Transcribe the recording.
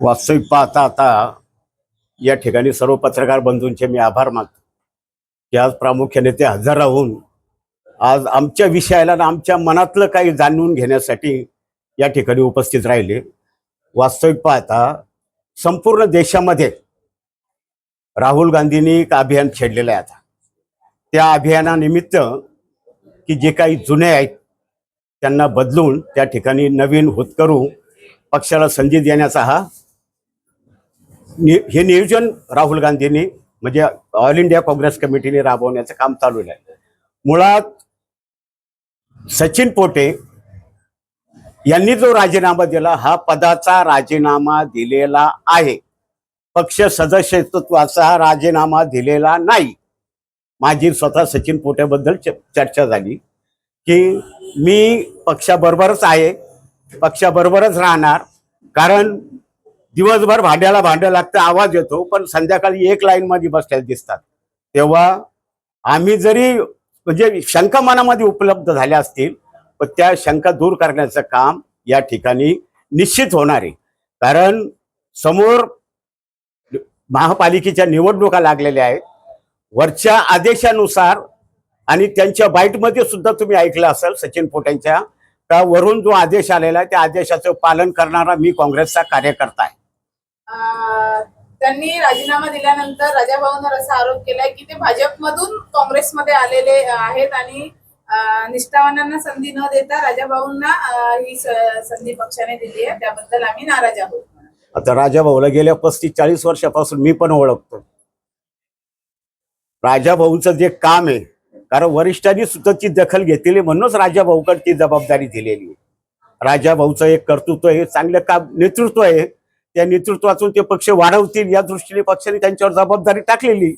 वास्तविक पाहता आता या ठिकाणी सर्व पत्रकार बंधूंचे मी आभार मानतो की आज प्रामुख्याने ते हजर राहून आज आमच्या विषयाला आणि आमच्या मनातलं काही जाणून घेण्यासाठी या ठिकाणी उपस्थित राहिले. वास्तविक पाहता संपूर्ण देशामध्ये राहुल गांधींनी एक अभियान छेडलेलं आहे आता. त्या अभियानानिमित्त की जे काही जुने आहेत त्यांना बदलून त्या ठिकाणी नवीन होतकरू पक्षाला संधी देण्याचा हा नि- हे नियोजन राहुल गांधींनी म्हणजे ऑल इंडिया काँग्रेस कमिटीने राबवण्याचं काम चालू आहे. मुळात सचिन पोटे यांनी जो राजीनामा दिला हा पदाचा राजीनामा दिलेला आहे. पक्ष सदस्यत्वाचा राजीनामा दिलेला नाही. माझी स्वतः सचिन पोटेबद्दल च- चर्चा झाली की मी पक्षाबरोबरच आहे पक्षाबरोबरच राहणार. कारण दिवसभर भांड्याला भांड्या लागतं आवाज येतो पण संध्याकाळी एक लाईन मध्ये बसलेले दिसतात. तेव्हा आम्ही जरी म्हणजे शंका मनामध्ये उपलब्ध झाल्या असतील पण त्या शंका दूर करण्याचं काम या ठिकाणी निश्चित होणार आहे. कारण समोर महापालिकेच्या निवडणुका लागलेल्या आहेत. वरच्या आदेशानुसार आणि त्यांच्या बाईटमध्ये सुद्धा तुम्ही ऐकलं असेल सचिन पोट्यांच्या का वरून जो आदेश आलेला आहे त्या आदेशाचं पालन करणारा मी काँग्रेसचा कार्यकर्ता आहे. त्यांनी राजीनामा दिल्यानंतर राजाभाऊंवर असा आरोप केलाय की ते भाजपमधून काँग्रेसमध्ये आलेले आहेत आणि निष्ठावानांना संधी न देता राजाभाऊंना ही संधी पक्षाने दिली आहे. त्याबद्दल आम्ही नाराज आहोत. आता राजाभाऊला गेल्या पस्तीस चाळीस वर्षापासून मी पण ओळखतो. राजाभाऊचं जे काम आहे कारण वरिष्ठांनी सुतची दखल घेतलेली म्हणूनच राजाभाऊकडे ती जबाबदारी दिलेली आहे. राजाभाऊचं एक कर्तृत्व आहे चांगलं काम नेतृत्व आहे. त्या नेतृत्वातून ते पक्ष वाढवतील या दृष्टीने पक्षाने त्यांच्यावर जबाबदारी टाकलेली.